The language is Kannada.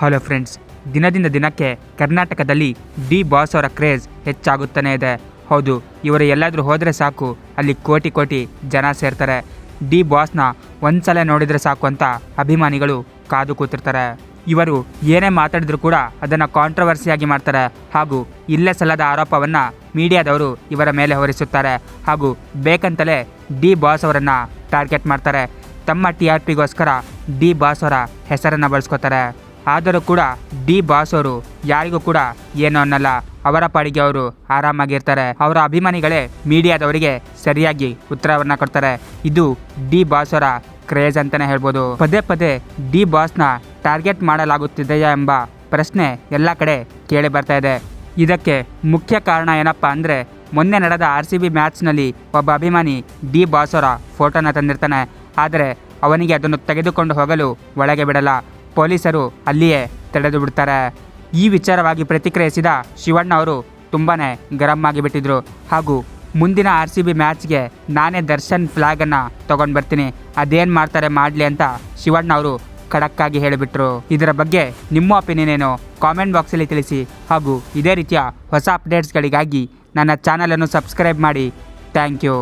ಹಲೋ ಫ್ರೆಂಡ್ಸ್ ದಿನದಿಂದ ದಿನಕ್ಕೆ ಕರ್ನಾಟಕದಲ್ಲಿ ಡಿ ಬಾಸ್ ಅವರ ಕ್ರೇಜ್ ಹೆಚ್ಚಾಗುತ್ತಾನೆ ಇದೆ. ಹೌದು, ಇವರು ಎಲ್ಲಾದರೂ ಹೋದರೆ ಸಾಕು, ಅಲ್ಲಿ ಕೋಟಿ ಕೋಟಿ ಜನ ಸೇರ್ತಾರೆ. ಡಿ ಬಾಸ್ನ ಒಂದ್ಸಲ ನೋಡಿದರೆ ಸಾಕು ಅಂತ ಅಭಿಮಾನಿಗಳು ಕಾದು ಕೂತಿರ್ತಾರೆ. ಇವರು ಏನೇ ಮಾತಾಡಿದ್ರು ಕೂಡ ಅದನ್ನು ಕಾಂಟ್ರವರ್ಸಿಯಾಗಿ ಮಾಡ್ತಾರೆ. ಹಾಗೂ ಇಲ್ಲೇ ಸಲ್ಲದ ಆರೋಪವನ್ನು ಮೀಡಿಯಾದವರು ಇವರ ಮೇಲೆ ಹೊರಿಸುತ್ತಾರೆ. ಹಾಗೂ ಬೇಕಂತಲೇ ಡಿ ಬಾಸ್ ಅವರನ್ನು ಟಾರ್ಗೆಟ್ ಮಾಡ್ತಾರೆ. ತಮ್ಮ ಟಿ ಆರ್ ಪಿಗೋಸ್ಕರ ಡಿ ಬಾಸ್ ಅವರ ಹೆಸರನ್ನು ಬಳಸ್ಕೋತಾರೆ. ಆದರೂ ಕೂಡ ಡಿ ಬಾಸ್ ಅವರು ಯಾರಿಗೂ ಕೂಡ ಏನು ಅನ್ನಲ್ಲ. ಅವರ ಪಾಡಿಗೆ ಅವರು ಆರಾಮಾಗಿರ್ತಾರೆ. ಅವರ ಅಭಿಮಾನಿಗಳೇ ಮೀಡಿಯಾದವರಿಗೆ ಸರಿಯಾಗಿ ಉತ್ತರವನ್ನು ಕೊಡ್ತಾರೆ. ಇದು ಡಿ ಬಾಸ್ ಅವರ ಕ್ರೇಜ್ ಅಂತಾನೆ ಹೇಳ್ಬೋದು. ಪದೇ ಪದೇ ಡಿ ಬಾಸ್ನ ಟಾರ್ಗೆಟ್ ಮಾಡಲಾಗುತ್ತಿದೆಯಾ ಎಂಬ ಪ್ರಶ್ನೆ ಎಲ್ಲ ಕಡೆ ಕೇಳಿ ಬರ್ತಾ ಇದೆ. ಇದಕ್ಕೆ ಮುಖ್ಯ ಕಾರಣ ಏನಪ್ಪ ಅಂದರೆ ಮೊನ್ನೆ ನಡೆದ ಆರ್ ಸಿ ಬಿ ಮ್ಯಾಚ್ನಲ್ಲಿ ಒಬ್ಬ ಅಭಿಮಾನಿ ಡಿ ಬಾಸ್ ಅವರ ಫೋಟೋನ ತಂದಿರ್ತಾನೆ. ಆದರೆ ಅವನಿಗೆ ಅದನ್ನು ತೆಗೆದುಕೊಂಡು ಹೋಗಲು ಒಳಗೆ ಬಿಡಲ್ಲ. ಪೊಲೀಸರು ಅಲ್ಲಿಯೇ ತಡೆದು ಬಿಡ್ತಾರೆ. ಈ ವಿಚಾರವಾಗಿ ಪ್ರತಿಕ್ರಿಯಿಸಿದ ಶಿವಣ್ಣ ಅವರು ತುಂಬಾ ಗರಂ ಆಗಿಬಿಟ್ಟಿದ್ರು. ಹಾಗೂ ಮುಂದಿನ ಆರ್ ಸಿ ಬಿ ಮ್ಯಾಚ್ಗೆ ನಾನೇ ದರ್ಶನ್ ಫ್ಲ್ಯಾಗನ್ನು ತೊಗೊಂಡು ಬರ್ತೀನಿ. ಅದೇನು ಮಾಡ್ತಾರೆ ಮಾಡಲಿ ಅಂತ ಶಿವಣ್ಣ ಅವರು ಖಡಕ್ಕಾಗಿ ಹೇಳಿಬಿಟ್ರು. ಇದರ ಬಗ್ಗೆ ನಿಮ್ಮ ಒಪಿನಿಯನ್ ಏನು? ಕಾಮೆಂಟ್ ಬಾಕ್ಸಲ್ಲಿ ತಿಳಿಸಿ. ಹಾಗೂ ಇದೇ ರೀತಿಯ ಹೊಸ ಅಪ್ಡೇಟ್ಸ್ಗಳಿಗಾಗಿ ನನ್ನ ಚಾನಲನ್ನು ಸಬ್ಸ್ಕ್ರೈಬ್ ಮಾಡಿ. Thank you